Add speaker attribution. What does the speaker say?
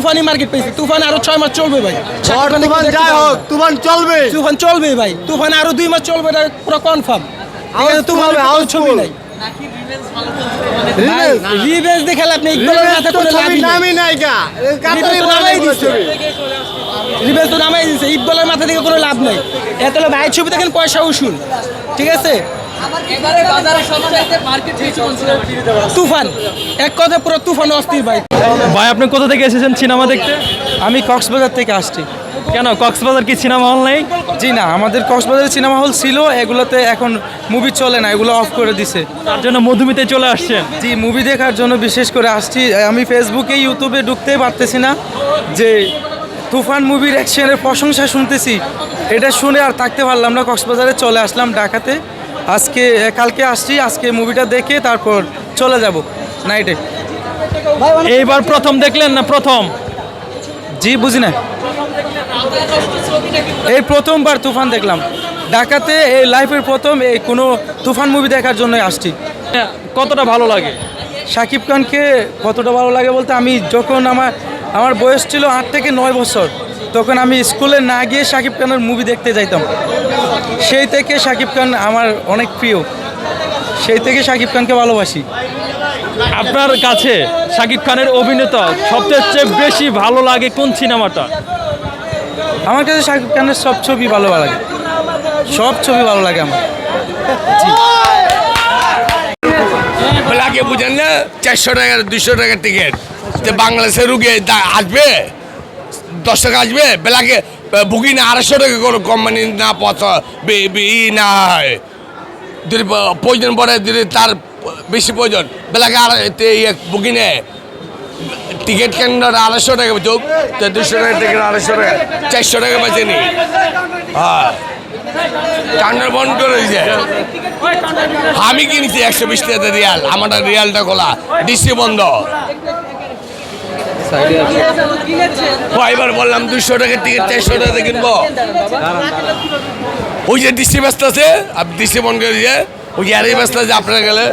Speaker 1: তুফানি market পেয়েছি। তুফান আরও ছয় মাস চলবে ভাই।
Speaker 2: তুফান যাই হোক তুফান চলবে।
Speaker 1: তুফান চলবে ভাই। তুফান আরও দুই মাস চলবে এটা পুরো কনফার্ম তুফান ছবি নাই। রিভেন্স দেখে লাভ নেই ইকবালের মাথা করে লাভই নেই।
Speaker 2: নামই নাই গা।
Speaker 1: রিভেন্স নামাই দিচ্ছে রিভেন্স তো নামাই দিচ্ছে ইকবালের মাথা থেকে কোনো লাভ নাই। এত ভাই ছবি দেখেন পয়সা উসুল। ঠিক আছে?
Speaker 3: এবারে বাজারে সবচাইতে মার্কেট
Speaker 1: তুফান। এক কথা পুরো তুফান অস্থির ভাই।
Speaker 4: ভাই আপনি কোথা থেকে এসেছেন সিনেমা দেখতে?
Speaker 5: আমি কক্সবাজার থেকে আসছি।
Speaker 4: কেন কক্সবাজার কি সিনেমা হল নেই?
Speaker 5: জি না আমাদের কক্সবাজারের সিনেমা হল ছিল এগুলোতে এখন মুভি চলে না এগুলো অফ করে দিছে।
Speaker 4: তার জন্য মধুমিতে চলে আসছেন?
Speaker 5: জি মুভি দেখার জন্য বিশেষ করে আসছি। আমি ফেসবুকে ইউটিউবে ঢুকতেই পারতেছি না যে তুফান মুভির অ্যাকশনের প্রশংসা শুনতেছি। এটা শুনে আর থাকতে পারলাম না কক্সবাজারে চলে আসলাম ঢাকাতে। আজকে কালকে আসছি আজকে মুভিটা দেখে তারপর চলে যাব নাইটে
Speaker 4: এইবার প্রথম দেখলেন না প্রথম?
Speaker 5: জি বুঝি না। এই প্রথমবার তুফান দেখলাম। ঢাকাতে এই লাইফের প্রথম এই কোনো তুফান মুভি দেখার জন্য আসছি।
Speaker 4: কতটা ভালো লাগে?
Speaker 5: শাকিব খানকে কতটা ভালো লাগে বলতে আমি যখন আমার আমার বয়স ছিল আট থেকে নয় বছর তখন আমি স্কুলে না গিয়ে শাকিব খানের মুভি দেখতে যাইতাম। সেই থেকে শাকিব খান আমার অনেক প্রিয়। সেই থেকে শাকিব খানকে ভালোবাসি।
Speaker 4: আপনার কাছে শাকিব খানের অভিনেতা সবচেয়ে বেশি ভালো লাগে কোন সিনেমাটা?
Speaker 5: আমার কাছে শাকিব খানের সব ছবি ভালো লাগে। সব ছবি ভালো লাগে আমার।
Speaker 6: লাগে বুঝেন না? চারশো টাকা দুশো টাকার টিকিট যে বাংলাদেশের রুগী আসবে দশ টাকা আসবে বেলাকে বুকিং আড়াইশো টাকা কোনো কোম্পানি না পথ ই না যদি প্রয়োজন পড়ে যদি তার বেশি প্রয়োজন। বেলাকে বুকিংয়ে টিকিট কেন্দ্র আড়াইশো টাকা চোখ দুশো টাকা টিকিট, আড়াইশো টাকা, চারশো টাকা বেঁচে নি। হ্যাঁ। বন্ধ করে দিয়েছে আমি কিনছি একশো বিশ টাকা রিয়াল আমার রিয়ালটা খোলা, ডিসি বন্ধ। এবার বললাম দুশো টাকার টিকিট চারশো টাকা কিনবো। ওই যে ডিসি ব্যস্ত আছে আপনি ডিসি বন্ধ করে ওই যে আরই ব্যস্ত আছে, আপনারা গেলে